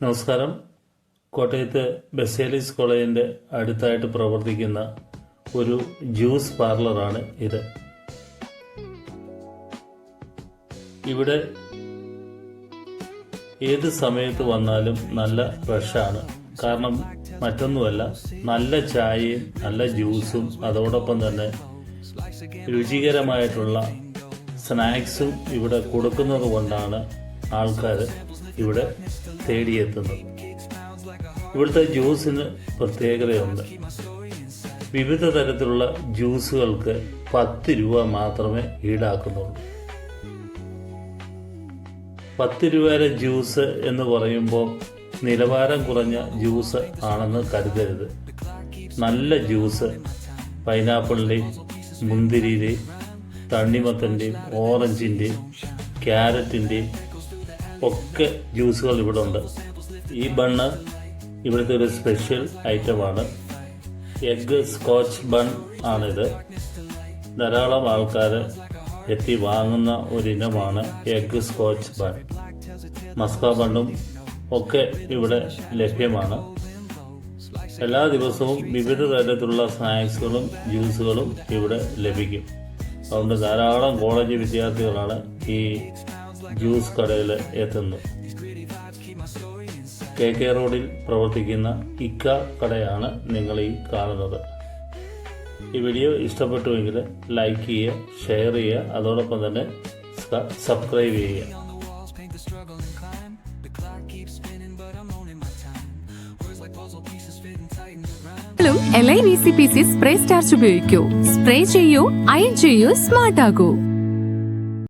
നമസ്കാരം. കോട്ടയത്ത് ബസേലിസ് കോളേജിന്റെ അടുത്തായിട്ട് പ്രവർത്തിക്കുന്ന ഒരു ജ്യൂസ് പാർലറാണ് ഇത്. ഇവിടെ ഏത് സമയത്ത് വന്നാലും നല്ല ഫ്രഷാണ്. കാരണം മറ്റൊന്നുമല്ല നല്ല ചായയും നല്ല ജ്യൂസും അതോടൊപ്പം തന്നെ രുചികരമായിട്ടുള്ള സ്നാക്സും ഇവിടെ കൊടുക്കുന്നത് കൊണ്ടാണ് ആൾക്കാർ ഇവിടെ തേടിയെത്തുന്നത്. ഇവിടുത്തെ ജ്യൂസിന് പ്രത്യേകതയുണ്ട്. വിവിധ തരത്തിലുള്ള ജ്യൂസുകൾക്ക് പത്ത് രൂപ മാത്രമേ ഈടാക്കുന്നുള്ളൂ. പത്ത് രൂപയുടെ ജ്യൂസ് എന്ന് പറയുമ്പോൾ നിലവാരം കുറഞ്ഞ ജ്യൂസ് ആണെന്ന് കരുതരുത്. നല്ല ജ്യൂസ് പൈനാപ്പിളിന്റെയും മുന്തിരിയുടെയും തണ്ണിമത്തന്റെയും ഓറഞ്ചിന്റെയും ക്യാരറ്റിന്റെയും ഒക്കെ ജ്യൂസുകൾ ഇവിടെ ഉണ്ട്. ഈ ബണ്ണ് ഇവിടുത്തെ ഒരു സ്പെഷ്യൽ ഐറ്റമാണ് എഗ് സ്കോച്ച് ബൺ ആണിത്. ധാരാളം ആൾക്കാർ എത്തി വാങ്ങുന്ന ഒരു ഇനമാണ് എഗ് സ്കോച്ച് ബൺ മസ്ക ബണ്ണും ഒക്കെ ഇവിടെ ലഭ്യമാണ്. എല്ലാ ദിവസവും വിവിധ തരത്തിലുള്ള സ്നാക്സുകളും ജ്യൂസുകളും ഇവിടെ ലഭിക്കും. അതുകൊണ്ട് ധാരാളം കോളേജ് വിദ്യാർത്ഥികളാണ് ഈ ജ്യൂസ് കടയിൽ എത്തുന്നു. കെ കെ റോഡിൽ പ്രവർത്തിക്കുന്ന ഇക്ക കടയാണ് നിങ്ങൾ ഈ കാണുന്നത്. ഈ വീഡിയോ ഇഷ്ടപ്പെട്ടുവെങ്കിൽ ലൈക്ക് ചെയ്യുക ഷെയർ ചെയ്യുക അതോടൊപ്പം തന്നെ സബ്സ്ക്രൈബ് ചെയ്യുക. L I V C P C spray starch ഉപയോഗിക്കൂ. Spray ചെയ്യൂ അയൺ ചെയ്യൂ സ്മാർട്ട് ആകൂ